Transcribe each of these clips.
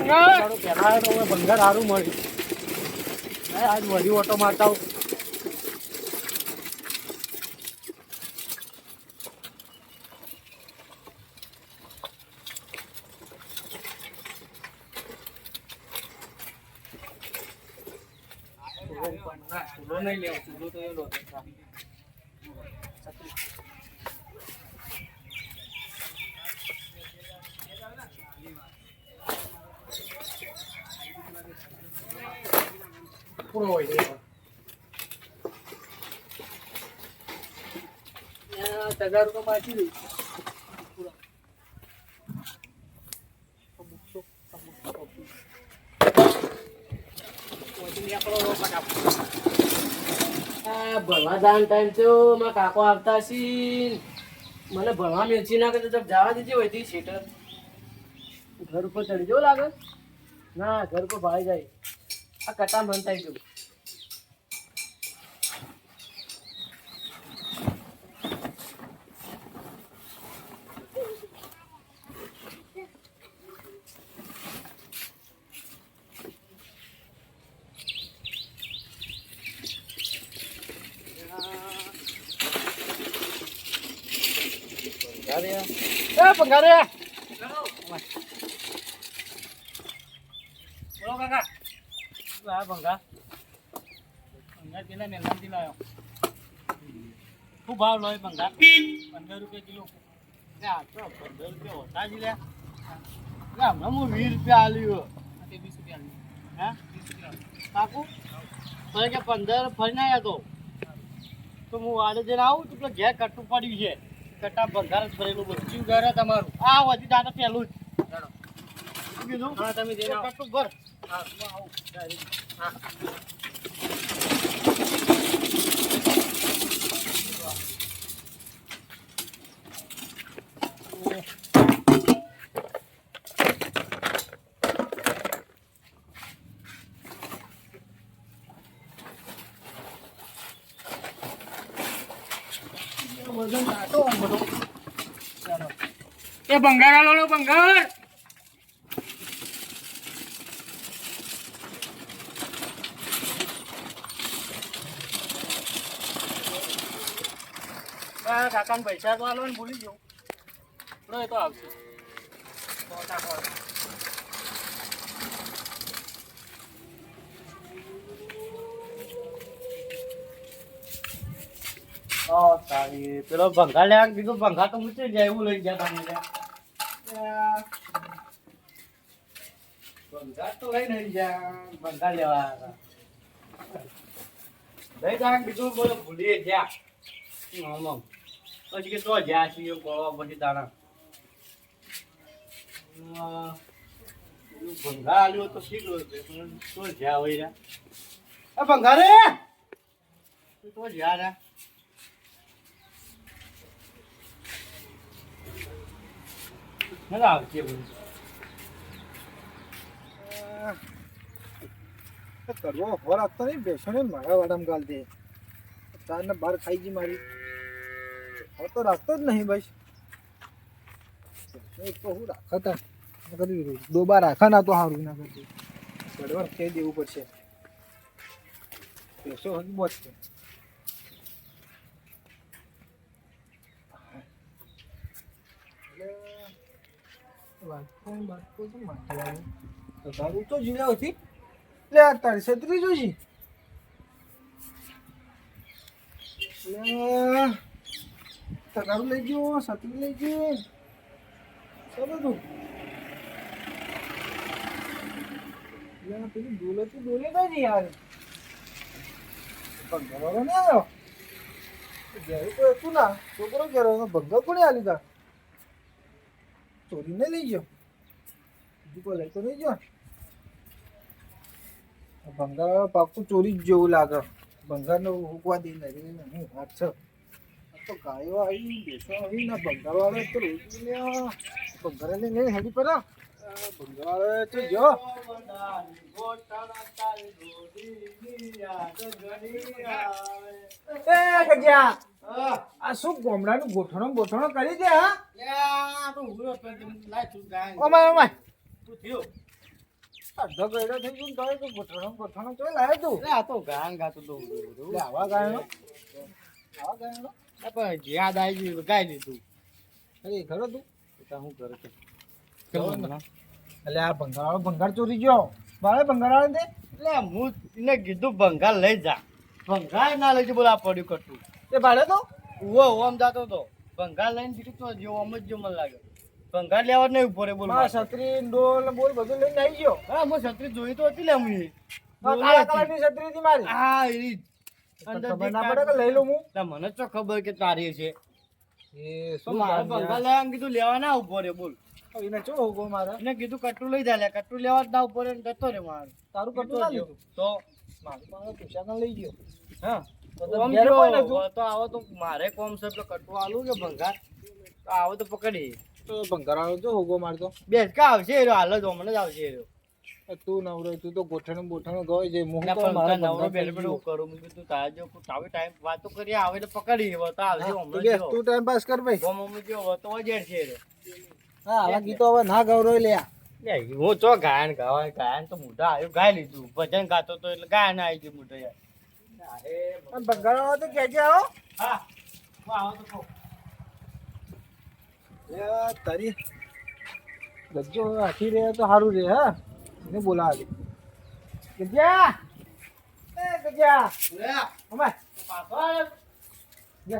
તારો પહેલા આવ્યો તો હવે ભંગાર સારું મળ્યું હે, આજ વળી ઓટો મારતા આવું. ના, ચૂલો નહીં લેવો, ચૂલો તો એ લો છે. પૂરો હોય છે પણ. ત્યાં તગારું તો માછી દઈશ. પૂરો. અમુક તો- અમુક તો કોપી. કોઈથી આપણો રોક ફટાફટ. આ ભણવા જવાનો ટાઈમ થયો મારા કાકો આવતા હશે મને ભણવા મેચી ના કરતો તો જવા દીધી હોય તી શેટર ઘર ઉપર ચડી જવું લાગે ના ઘર ઉપર ભાઈ જાય આ કટા મન થાય ગયું એ પંગારે બોલો લાવ્યો ખૂબ ભાવ લો ભંગા પંદર રૂપિયા કિલો લે આ તો પંદર રૂપિયા હોતા જ લે હમણાં હું વીસ રૂપિયા આલ્યું વીસ રૂપિયા કાકુ કે પંદર ફરીને આવ્યા તો. તો હું વાડે જઈને આવું તો પેલા ઘેર કટું પડ્યું છે. કટ્ટા ભંગાર જ ભરેલું બધું. ઘર તમારું. આ વધી દાદા પહેલું જ. કીધું? હા તમે જઈને કટ્ટું ઘર હું. આવું હા. એ ભંગાર આલો ને ભંગાર આ કાકાને પૈસા તો આલો ને ભૂલી ગયો લો એ તો આવશે સો ટકા. ઓ તારી પેલો ભંગા લેવા કીધું ભંગા તો મૂકી જાય એવું લઈ ગયા તમે ત્યાં. ભંગા તો લઈ નહીં ગયા ભંગા લેવા. લઈ જા કીધું બોલો, ભૂલીએ આમ. પછી કે તો જ્યાં છીએ ગોળવા પછી દાણા ભંગા આલ્યો તો હોય તો જ્યાં હોય રહ્યા ભંગા રે તો જ્યાં રહ્યા મજા આવજે બોલ કરવો હોર આપતો નહીં, બેસો ને, મારા વાડામાં ગાલ દે. તારને બાર ખાઈ ગઈ મારી. હવે તો રાખતો જ નહીં ભાઈ એક તો હું રાખતા ડોબા રાખા ના તો સારું ના કરતી ગડવાર કહી દેવું પડશે. બેસો હજુ બોજ છે. વાટકો બાટકો તો માથે આવે. તો તારું તો. જીવ્યા હતી લે, આ તારી છત્રી જોઈશી લે લઈ ગયો, છત્રી લઈ ગયો. ચાલો તું. પેલી ડોલે તો ડોલે કઈ યાર. ભંગારો ને આવ્યો. ઘેરું કોઈ હતું ના. છોકરો ઘેરો ભંગા કોને આલી તા? ચોરીને લઈ ગયો. બીજું કોઈ લઈ તો નહીં ગયો. ભંગાર પાકું ચોરી જ જેવું લાગે. ભંગારને ઉકવા દે નહીં હું હાથ છે. તો ગાયો આવી બેસો આવી, ને ભંગાર વાળો તો રોજ લે ભંગાર ને લઈને હેડી પર. તો આ શું ગોમડાનું ગોઠણો ગોઠણો કરી દે હા ઓમાય ઓમાય અડધો ગયડો થઈ તો ગોઠણો ગોઠણો તો લાવ્યો તું આ તો ગાન ગાતો તો આવા ગાયનો આવા ગાયનો પણ યાદ આવી ગયું લીધું અરે ખરો તું હું કરે છે? એટલે આ ભંગાર ભંગાર ચોરી ગયો? બાળે ભંગાર તે એટલે હું એને કીધું ભંગાર લઈ જા. ભંગાર ના લઈ જા બોલા પડ્યું કટું. એ ભાડે તો? ઉવો ઓમ જાતો તો. ભંગાર લઈને બીજું તો જેવો આમ જ જો મને લાગ્યો ભંગાર લેવા નહીં ઊભો રે બોલ છત્રી ડોલ બોલ બધું લઈને આવી ગયો. હા હું છત્રી જોઈ તો હતી લે હું છત્રી હતી મારી. હા એરી અંદર ખબર ના પડે કે લઈ લઉં હું? મને તો ખબર કે તારી છે. એ તો મારે ભંગાર લેવા કીધું લેવા ના ઊભો રે બોલ. એને ચો હોગો મારા એને કીધું કટ્ટું લઈ જા લે લેવા જ ના ઊભો રે ને જતો રે મારે તારું તો કટું ના લીધું તો મારું પૈસા લઈ ગયો હા તો તો ઓમ જો, તો આવો તો મારે કોમ છે તો કટું આલું કે ભંગાર તો આવો તો પકડી તો ભંગાર વાળો જો હોગો મારતો બેસ કા આવશે એ રહ્યો, હાલ જ હમણાં જ આવશે એ તું નવરો તું તો ગોઠણ બોઠણ ગયો છે મું તો મારા નવરો ગયો. હું કરું મેં તું તારે જો તાવે આવી ટાઈમ વાતો કરીએ આવે તો પકડી હવે તો આવશે તું હમણાં તું ટાઈમ પાસ કર ભાઈ અમુક જો તો જેડ છે એ રહ્યો. હા આવા ગીતો હવે ના ગૌરવ લે હું ચો ગાયન ગાવા ગાયન તો મોઢા આવ્યું ગાય લીધું. ભજન ગાતો તો એટલે ગાયન આવી ગયું મોઢે યાર. અને તો કહેજે આવો. હા હું આવો તો તારી ગજ્જો હાથી રહે તો સારું રહે હા. એને બોલાવા. ગજ્યા એ ગજ્યા પાછો. લે.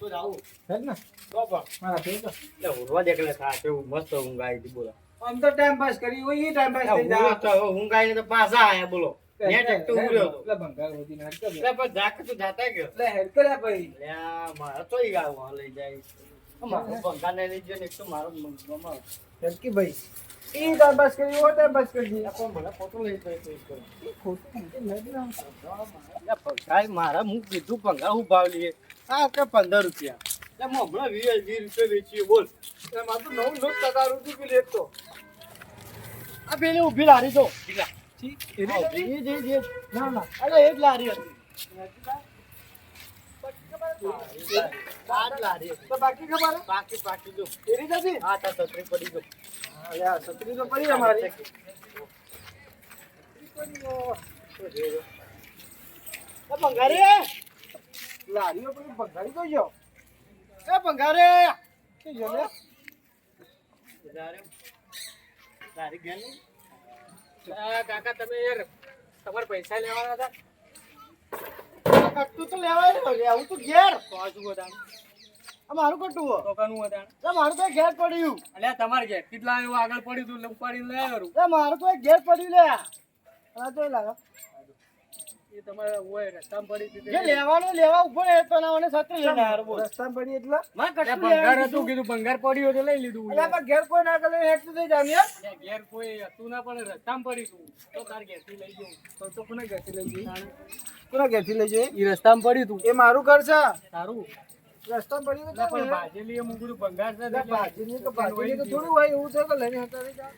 તો જાવું. હેડ ને તો પણ. મારા ફેર તો લે, ઉરવા દે એટલે થાય છે, મસ્ત ઊંઘ હતી, બોલો. આમ તો ટાઈમ પાસ કરી હોય એ ટાઈમ પાસ થઈ જાય તો હવે તો પાછા આયા, બોલો. નેટ તો ઉર્યો એટલે ભંગાર વધી ના હેડ પણ જાક તો જાતા ગયો. એટલે હેડ કર્યા ભાઈ લે, આ તો ઈ ગાવ લઈ જાય. મારો ભંગાર ને લઈ ગયો ને એક તો મારો મગજમાં. હેડ ભાઈ એ ટાઈમ પાસ કરી હોય ટાઈમ પાસ કરી લે, પણ મને ખોટું લઈ જાય તો ખોટું હેડ ના લે, હું કીધું ભંગાર હું ભાવ લઈએ આ કે પંદર રૂપિયા. લે, હું હમણાં વીસ વીસ રૂપિયા વેચીએ બોલ. એટલે મારે તો નવું નવું ટકા રૂપિયા બી લેતો. આ પેલી ઊભી લારી તો. હા. ના ના. અરે એ જ લારી હતી. તો બાકી ખબર હે? પાકી પાકી જો. નથી હા તા છત્રી પડી જો. આ છત્રી તો પડી અમારી. એ ભંગારે લારીઓ પણ ભંગારી તો જો એ ભંગારે. કે જો લે? લારી ગેલ? કાકા તમે યાર તમારે પૈસા લેવાના હતા? કટ્ટું તો લેવાય ને આવું તો ઘેર. પાછું બધાને. આ મારું કટ્ટું હો. મારું તો ઘેર પડ્યું. અલ્યા તમારે ઘેર કેટલા એવું આગળ પડ્યું તું ઉપાડીને લઈ આવ્યો મારું તો એક ઘેર પડ્યું લે આ તો લાગે એ તમારે હોય રસ્તામાં પડી હતી. જે લેવાનું લેવા ઊભો રહે તો ના મને છત્રી લઈને આવ્યો રસ્તામાં પડી એટલે? મારે કટ્ટું ભંગાર હતું કીધું ભંગાર પડ્યું એટલે લઈ લીધું અલ્યા પણ ઘેર કોઈ ના કરે હેઠ થઈ જાવ યાર ઘેર કોઈ હતું ના પણ રસ્તામાં પડ્યું તું તો તાર ઘેરથી લઈ ગયો તો તો કોને ઘેરથી લઈ જઈએ કોના ઘેરથી લઈ જઈએ એ રસ્તામાં પડ્યું તું એ મારું ઘર છે. સારું રસ્તામાં પડી તો પણ પણ ભાજેલી એ મુગું ભંગાર છે તો તો થોડું હોય એવું છે કે લઈને હતા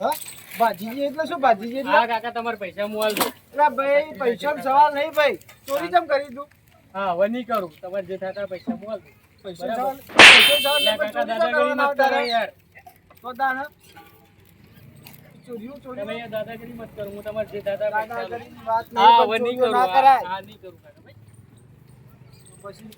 ભાજીજી એટલે શું? ભાજીજી એટલે હા કાકા તમારે પૈસા મોલ એટલે ભાઈ પૈસાનો સવાલ નહીં ભાઈ. ચોરી કેમ કરી તું? હા હવે નહીં કરું. તમારે જે થતા પૈસા મોલ પૈસા. સવાલ પૈસા સવાલ નહીં, કાકા દાદાગીરી મત કરો યાર. તો દાણા ચોરીઓ ચોરીઓ. તમે દાદાગીરી મત કરો. હું તમારે જે થતા દાદાગીરીની વાત નહીં, હા હવે નહીં કરું. હા, નહીં કરું કાકા. પછી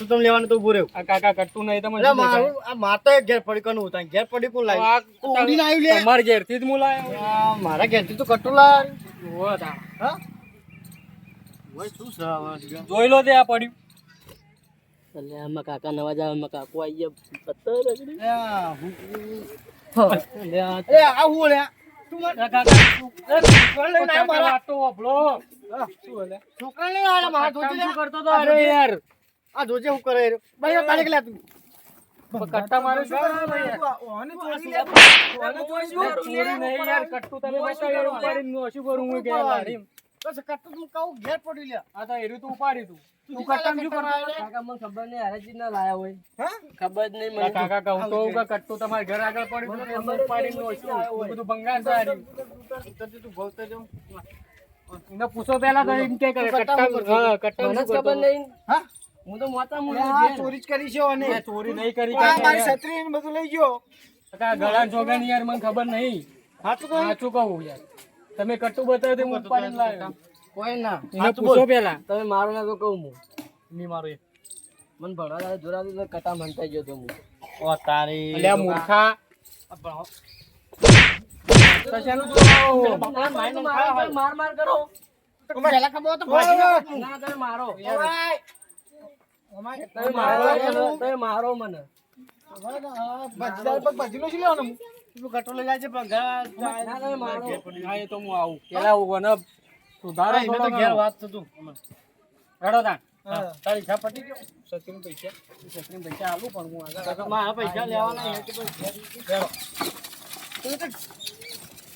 તમે લેવાનું તો ઉભું રહ્યું કાકા કટતું નહીં તમે મારું આ માતા ઘેર પડી કનું ઘેર પડી લાવ્યું? ઉડીને આવ્યું લે. તમારે ઘેરથી જ મુલાયો આ મારા ઘેરથી તો કટ્ટું લાવ્યું. હોવા તા. હા? ઓય શું છે? જોઈ લો તે આ પડ્યું. અલ્યા આમાં કાકા નવા જાવ આમાં કાકો આઈ ગયા. પત્તર રગડી. અલ્યા હું અલ્યા એ આ હું લે તું કાકા કાકા લઈને આવ્યો મારા તો વાપરો હા, શું હલે છોકરા લઈને આવ્યો મારા જોજે શું કરતો તો અરે યાર આ જોજે હું કરે ભાઈ તારે કે તું કટ્ટા મારે શું શું કરવાનું કરવાનું ઓને ચોરી લે ઓને ચોરી નહીં યાર કટ્ટું તમે બતાવ્યું ઉપાડીને હું શું કરું હું ગયા લાડીમ. બસ કટ્ટું તું કહું ઘેર પડ્યું લે આ તો એરું તો ઉપાડી તું તું કટ્ટામાં શું કરવા કાકા મને ખબર નહીં હરાજી ના લાયા હોય હા ખબર નહીં મને કાકા કહું તો કે કટ્ટું તમારા ઘર આગળ પડ્યું તો ઉપાડીને શું? બધું. તું ભવતો. એને પૂછો પેલા તો એમ કે કરે કટ્ટા હા કટ્ટા મને ખબર નહીં. હા? હું તો મોટા અરે ચોરી જ કરી છે અને ચોરી નહીં કરી મારી છત્રી ને બધું લઈ ગયો. કાકા ગળા જોગાની યાર મને ખબર નહીં. સાચું કહું સાચું કહું યાર. તમે કટ્ટુ બતાવ્યું તે હું ઉપાડી લાવ્યો. કોઈ ના. એને પૂછો પેલા તમે મારો ના તો કહું હું. ની મારો એ. મને ભણવા જોરાથી કટા મનતા ગયો તો હું. ઓ તારી. અલ્યા મૂર્ખા? માર માર કરો. પેલા ખબર તો ના તમે મારો. મારો મને પૈસા. લેવાના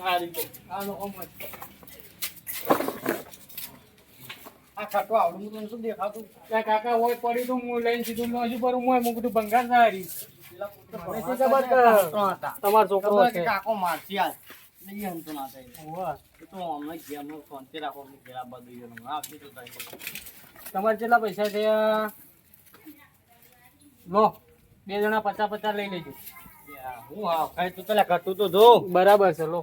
આ પડ્યું. આ. આ. આ ખાટો આવડું હું તને શું દેખાતું? ત્યાં કાકા હોય પડી તો હું લઈને સીધું નોજી પર હું હું કીધું ભંગાર સારી. મને તમારો છોકરો છે કાકો મારથી આજ નહીં હમતો ના થાય તો હમણાં ઘેરનો શાંતિ રાખો અમને ઘેર આપી તો તમારે કેટલા પૈસા છે? લો બે જણા પચાસ પચાસ લઈ લેજો. હું તું પેલા તો જો બરાબર છે લો.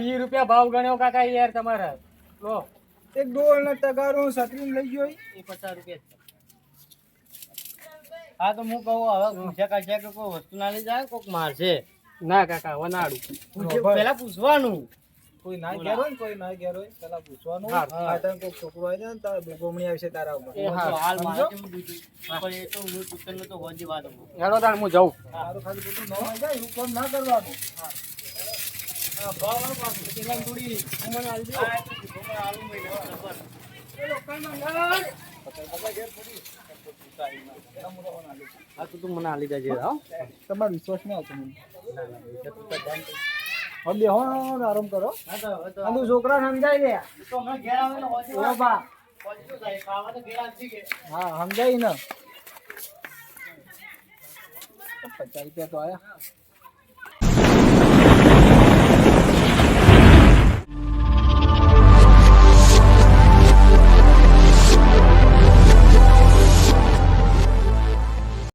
વીસ રૂપિયા ભાવ ગણ્યો કાકા યાર તમારા. લો. એક ડોલ ને તગારો સતરીને લઈ ગયો. એ પચાસ રૂપિયા હા તો હું કહું હવે પૂછ્યા કાઢ્યા કે કોઈ વસ્તુ ના લઈ જાય કોક મારશે. ના કાકા વનાડું. પેલા પૂછવાનું. કોઈ ના ઘેર હોય ને કોઈ ના ઘેર હોય પેલા પૂછવાનું. હા. આ ટાઈમ કોઈ છોકરો આવી જાય ને તારે ભૂગોમણી આવશે તારા ઉપર. એ હાલ મારે પણ એ તો હું પુસ્તકને તો હોજી વાત. હેડો તાણ હું જાઉં. તારું ખાલી બધું ન આવી જાય એવું કામ ના કરવાનું. હા, ભાવ પાછું. પેલા થોડી ઉંમર આલજો. એ ઉંમર આલું મહિને. મને આલી દેજે હો. તમારો વિશ્વાસ નહીં આવતો મને. બેહો ને આરામ કરો. હા તું છોકરા સમજાય લે બા. હા, સમજાય ને. પચાસ રૂપિયા તો આયા.